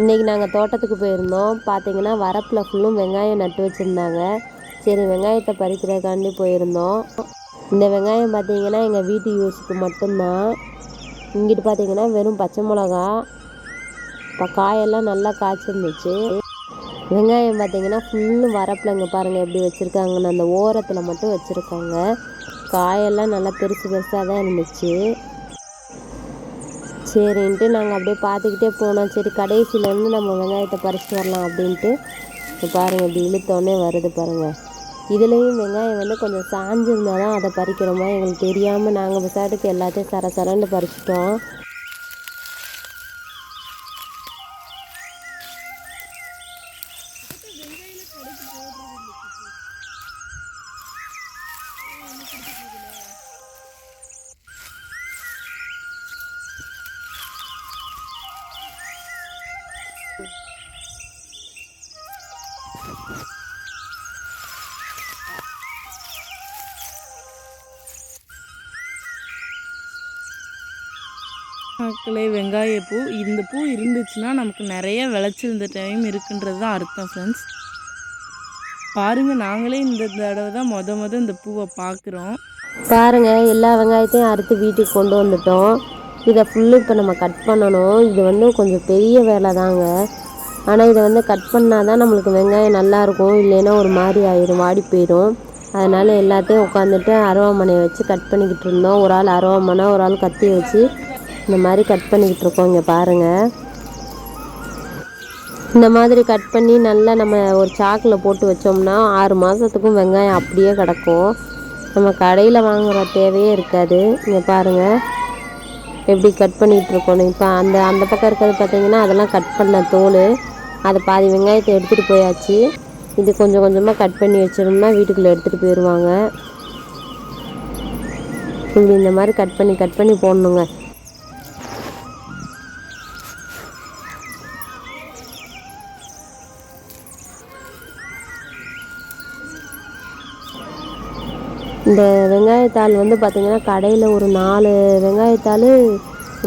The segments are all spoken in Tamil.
இன்றைக்கி நாங்கள் தோட்டத்துக்கு போயிருந்தோம். பார்த்தீங்கன்னா வரப்பில் ஃபுல்லும் வெங்காயம் நட்டு வச்சுருந்தாங்க. சரி வெங்காயத்தை பறிக்கிறதுக்காண்டி போயிருந்தோம். இந்த வெங்காயம் பார்த்தீங்கன்னா எங்கள் வீட்டு யூஸுக்கு மட்டும்தான். இங்கிட்டு பார்த்தீங்கன்னா வெறும் பச்சை மிளகா இப்போ காயெல்லாம் நல்லா காய்ச்சிருந்துச்சு. வெங்காயம் பார்த்தீங்கன்னா ஃபுல்லும் வரப்பில் இங்கே பாருங்கள் எப்படி வச்சுருக்காங்கன்னு அந்த ஓரத்தில் மட்டும் வச்சுருக்காங்க. காயெல்லாம் நல்லா பெருசு பெருசாக தான் இருந்துச்சு. சரின்ட்டு நாங்கள் அப்படியே பார்த்துக்கிட்டே போனோம். சரி கடைசியிலேருந்து நம்ம வெங்காயத்தை பறிச்சுட்டு வரலாம் அப்படின்ட்டு. பாருங்கள் இப்படி இழுத்தோடனே வருது பாருங்கள் இதுலேயும் வெங்காயம் வந்து கொஞ்சம் சாஞ்சிருந்தால் தான் அதை பறிக்கிறோமா எங்களுக்கு தெரியாமல் நாங்கள் விசாட்டுக்கு எல்லாத்தையும் சர சரன்னு பறிச்சிட்டோம். மக்களே வெங்காய பூ இந்த பூ இருந்துச்சுன்னா நமக்கு நிறைய விளைச்சல் இந்த டைம் இருக்குன்றது தான் அர்த்தம் ஃப்ரெண்ட்ஸ் பாருங்கள் நாங்களே இந்த தடவை தான் மொத மொதல் இந்த பூவை பார்க்குறோம் பாருங்கள் எல்லா வெங்காயத்தையும் அறுத்து வீட்டுக்கு கொண்டு வந்துட்டோம். இதை ஃபுல்லு இப்போ நம்ம கட் பண்ணணும். இது வந்து கொஞ்சம் பெரிய வேலை தாங்க. ஆனால் இதை வந்து கட் பண்ணால் தான் நம்மளுக்கு வெங்காயம் நல்லாயிருக்கும் இல்லைன்னா ஒரு மாதிரி ஆயிடும் வாடி போயிடும் அதனால் எல்லாத்தையும் உட்காந்துட்டு அருவாமனையை வச்சு கட் பண்ணிக்கிட்டு இருந்தோம். ஒரு ஆள் அருவாமனை ஒரு ஆள் கத்தி வச்சு இந்த மாதிரி கட் பண்ணிக்கிட்டு இருக்கோம் இங்கே பாருங்கள் இந்த மாதிரி கட் பண்ணி நல்லா நம்ம ஒரு சாக்கில் போட்டு வச்சோம்னா ஆறு மாதத்துக்கும் வெங்காயம் அப்படியே கிடக்கும். நம்ம கடையில் வாங்குகிற தேவையே இருக்காது. இங்கே பாருங்கள் எப்படி கட் பண்ணிகிட்டு இருக்கணும் இப்போ அந்த அந்த பக்கம் இருக்கிறது பார்த்தீங்கன்னா அதெல்லாம் கட் பண்ண தோல். அதை பாதி வெங்காயத்தை எடுத்துகிட்டு போயாச்சு. இது கொஞ்சம் கொஞ்சமாக கட் பண்ணி வச்சிடோம்னா வீட்டுக்குள்ளே எடுத்துகிட்டு போயிடுவாங்க இப்படி இந்த மாதிரி கட் பண்ணி கட் பண்ணி போடணுங்க. இந்த வெங்காயத்தாள் வந்து பார்த்திங்கன்னா கடையில் ஒரு நாலு வெங்காயத்தாள்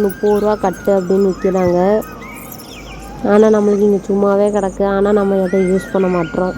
முப்பது ரூபா கட்டு அப்படின்னு விற்கிறாங்க ஆனால் நம்மளுக்கு இங்கே சும்மாவே கிடக்கு. ஆனால் நம்ம எதை யூஸ் பண்ண மாட்டோம்